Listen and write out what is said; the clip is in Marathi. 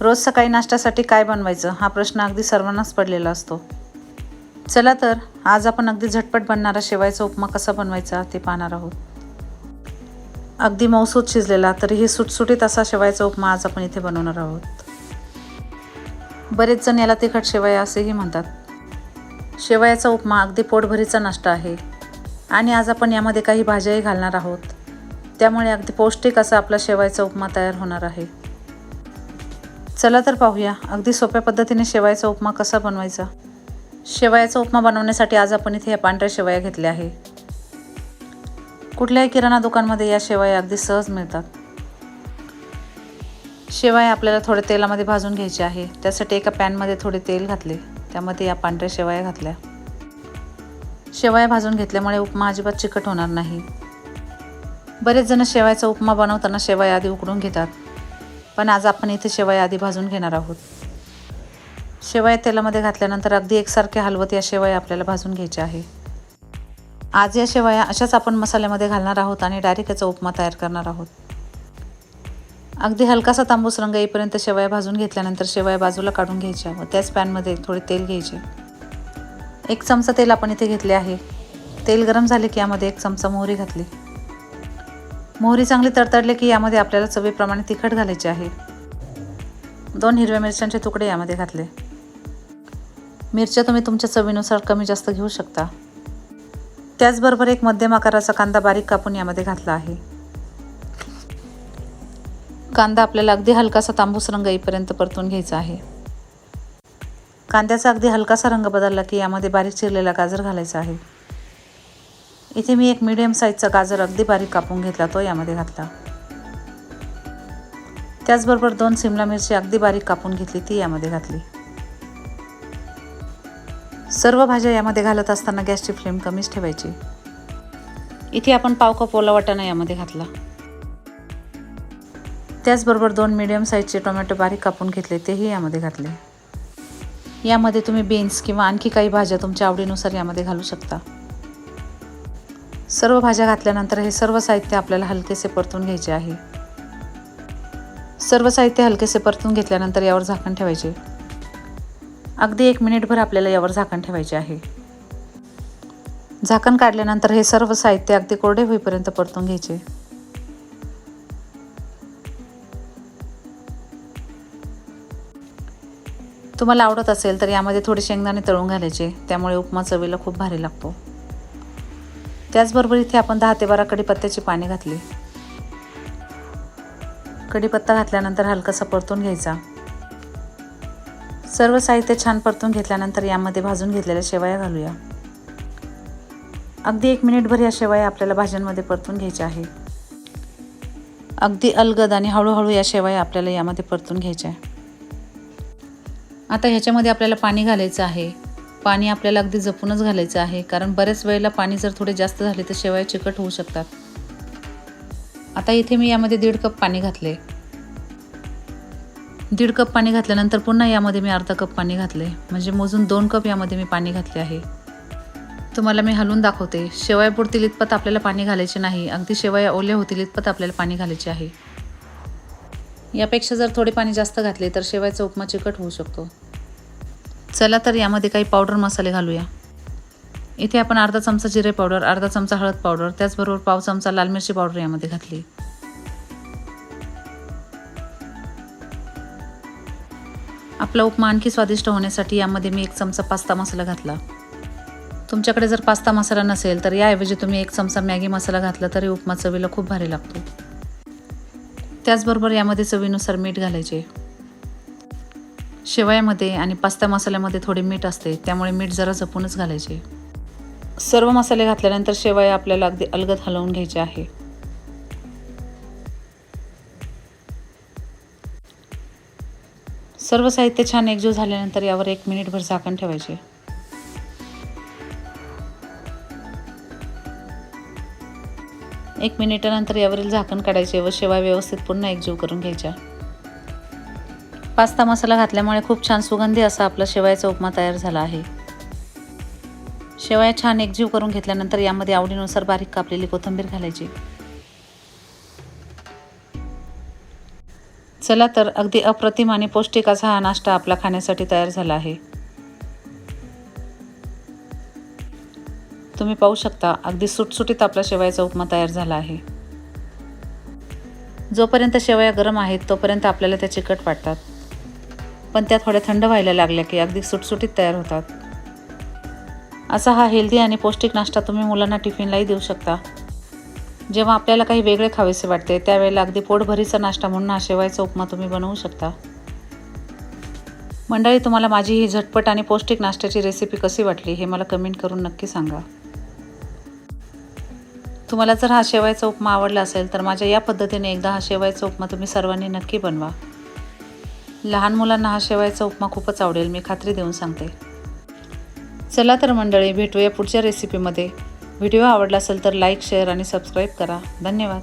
रोज सकाळी नाश्त्यासाठी काय बनवायचं हा प्रश्न अगदी सर्वांनाच पडलेला असतो. चला तर आज आपण अगदी झटपट बनणारा शेवायचा उपमा कसा बनवायचा ते पाहणार आहोत. अगदी मऊसूत शिजलेला तरीही सुटसुटीत असा शेवायचा उपमा आज आपण इथे बनवणार आहोत. बरेच जण याला तिखट शेवया असेही म्हणतात. शेवयाचा उपमा अगदी पोटभरीचा नाश्ता आहे. आणि आज आपण यामध्ये काही भाज्याही घालणार आहोत. त्यामुळे अगदी पौष्टिक असा आपला शेवायचा उपमा तयार होणार आहे. चला तर पाहूया. अगदी सोप्या पद्धतीने शेवायचा उपमा कसा बनवायचा? शेवयाचा उपमा बनवण्यासाठी आज आपण इथे या पांढऱ्या शेवया घेतल्या आहे. कुठल्याही किराणा दुकानमध्ये या शेवया अगदी सहज मिळतात. शेवया आपल्याला थोडे तेलामध्ये भाजून घ्यायचे आहे. त्यासाठी एका पॅनमध्ये थोडे तेल घातले. त्यामध्ये या पांढऱ्या शेवया घातल्या. शेवया भाजून घेतल्यामुळे उपमा अजिबात चिकट होणार नाही. बरेच जण शेवयाचा उपमा बनवताना शेवया आधी उकडून घेतात. पण आज आपण इथे शेवया आधी भाजून घेणार आहोत. शेवया तेलामध्ये घातल्यानंतर अगदी एकसारखे हलवत या शेवया आपल्याला भाजून घ्यायच्या आहे. आज या शेवया अशाच आपण मसाल्यामध्ये घालणार आहोत आणि डायरेक्ट याचा उपमा तयार करणार आहोत. अगदी हलकासा तांबूस रंग येईपर्यंत शेवया भाजून घेतल्यानंतर शेवया बाजूला काढून घ्यायच्या व त्याच पॅनमध्ये थोडे तेल घ्यायचे. एक चमचा तेल आपण इथे घेतले आहे. तेल गरम झाले की यामध्ये एक चमचा मोहरी घातली. मोहरी चांगली तडतडले की यामध्ये आपल्याला चवीप्रमाणे तिखट घालायचे आहे. दोन हिरव्या मिरच्यांचे तुकडे यामध्ये घातले. मिरच्या तुम्ही तुमच्या चवीनुसार कमी जास्त घेऊ शकता. त्याचबरोबर एक मध्यम आकाराचा कांदा बारीक कापून यामध्ये घातला आहे. कांदा आपल्याला अगदी हलकासा तांबूस रंग येईपर्यंत परतून घ्यायचा आहे. कांद्याचा अगदी हलकासा रंग बदलला की यामध्ये बारीक चिरलेला गाजर घालायचा आहे. इथे मी एक मीडियम साईजचा गाजर अगदी बारीक कापून घेतला तो यामध्ये घातला. त्याचबरोबर दोन सिमला मिरची अगदी बारीक कापून घेतली ती यामध्ये घातली. सर्व भाज्या यामध्ये घालत असताना गॅसची फ्लेम कमीच ठेवायची. इथे आपण पाव कप ओला वाटाणा यामध्ये घातला. त्याचबरोबर दोन मीडियम साईजचे टोमॅटो बारीक कापून घेतले तेही यामध्ये घातले. यामध्ये तुम्ही बीन्स किंवा आणखी काही भाज्या तुमच्या आवडीनुसार यामध्ये घालू शकता. सर्व भाज्या घातल्यानंतर हे सर्व साहित्य आपल्याला हलकेसे परतून घ्यायचे आहे. सर्व साहित्य हलकेसे परतून घेतल्यानंतर यावर झाकण ठेवायचे. अगदी एक मिनिटभर आपल्याला यावर झाकण ठेवायचे आहे. झाकण काढल्यानंतर हे सर्व साहित्य अगदी कोरडे होईपर्यंत परतून घ्यायचे. तुम्हाला आवडत असेल तर यामध्ये थोडे शेंगदाणे तळून घालायचे. त्यामुळे उपमा चवीला खूप भारी लागतो. त्याचबरोबर इथे आपण दहा ते बारा कढीपत्त्याची पाने घातली. कढीपत्ता घातल्यानंतर हलकासा परतून घ्यायचा. सर्व साहित्य छान परतून घेतल्यानंतर यामध्ये भाजून घेतलेल्या शेवया घालूया. अगदी एक मिनिटभर या शेवया आपल्याला भाज्यांमध्ये परतून घ्यायच्या आहे. अगदी अलगद आणि हळूहळू या शेवया आपल्याला यामध्ये परतून घ्यायच्या आहे. आता ह्याच्यामध्ये आपल्याला पाणी घालायचं आहे. पाणी आपल्याला अगदी जपूनच घालायचं आहे कारण बऱ्याच वेळेला पाणी जर थोडे जास्त झाले तर शेवया चिकट होऊ शकतात. आता इथे मी यामध्ये दीड कप पाणी घातले. दीड कप पाणी घातल्यानंतर पुन्हा यामध्ये मी अर्धा कप पाणी घातले. म्हणजे मोजून दोन कप यामध्ये मी पाणी घातले आहे. तुम्हाला मी हलवून दाखवते. शेवया पुरतील इतपत आपल्याला पाणी घालायचे नाही. अगदी शेवया ओल्या होतील इतपत आपल्याला पाणी घालायचे आहे. यापेक्षा जर थोडे पाणी जास्त घातले तर शेवयाचा उपमा चिकट होऊ शकतो. चला तर यामध्ये काही पावडर मसाले घालूया. इथे आपण अर्धा चमचा जिरे पावडर अर्धा चमचा हळद पावडर त्याचबरोबर पाव चमचा लाल मिरची पावडर यामध्ये घातली. आपला उपमा आणखी स्वादिष्ट होण्यासाठी यामध्ये मी एक चमचा पास्ता मसाला घातला. तुमच्याकडे जर पास्ता मसाला नसेल तर याऐवजी तुम्ही एक चमचा मॅगी मसाला घातला तरी उपमा चवीला खूप भारी लागतो. त्याचबरोबर यामध्ये चवीनुसार मीठ घालायचे. शेवयामध्ये आणि पास्ता मसाल्यामध्ये थोडे मीठ असते त्यामुळे मीठ जरा जपूनच घालायचे. सर्व मसाले घातल्यानंतर शेवया आपल्याला अगदी अलगद हलवून घ्यायचे आहे. सर्व साहित्य छान एकजीव झाल्यानंतर यावर एक मिनिटभर झाकण ठेवायचे. एक मिनिटानंतर यावरील झाकण काढायचे व शेवा व्यवस्थित पुन्हा एकजीव करून घ्यायच्या. पास्ता मसाला घातल्यामुळे खूप छान सुगंधी असा आपला शेवयाचा उपमा तयार झाला आहे. शेवया छान एकजीव करून घेतल्यानंतर यामध्ये आवडीनुसार बारीक कापलेली कोथिंबीर घालायची. चला तर अगदी अप्रतिम आणि पौष्टिक असा हा नाश्ता आपला खाण्यासाठी तयार झाला आहे. तुम्ही पाहू शकता अगदी सुटसुटीत आपला शेवयाचा उपमा तयार झाला आहे. जोपर्यंत शेवया गरम आहेत तोपर्यंत आपल्याला त्या चिकट वाटतात. पण त्या थोड्या थंड व्हायला लागल्या की अगदी सुटसुटीत तयार होतात. असा हा हेल्दी आणि पौष्टिक नाश्ता तुम्ही मुलांना टिफिनलाही देऊ शकता. जेव्हा आपल्याला काही वेगळे खावेसे वाटते त्यावेळेला अगदी पोटभरीचा नाश्ता म्हणून हा शेवायचा उपमा तुम्ही बनवू शकता. मंडळी तुम्हाला माझी ही झटपट आणि पौष्टिक नाश्त्याची रेसिपी कशी वाटली हे मला कमेंट करून नक्की सांगा. तुम्हाला जर हा शेवायचा उपमा आवडला असेल तर माझ्या या पद्धतीने एकदा हा शेवायचा उपमा तुम्ही सर्वांनी नक्की बनवा. लहान मुलांना हा शेवायचा उपमा खूपच आवडेल मी खात्री देऊन सांगते. चला तर मंडळी भेटूया पुढच्या रेसिपीमध्ये व्हिडिओ आवडला असेल तर लाईक शेअर आणि सबस्क्राईब करा. धन्यवाद.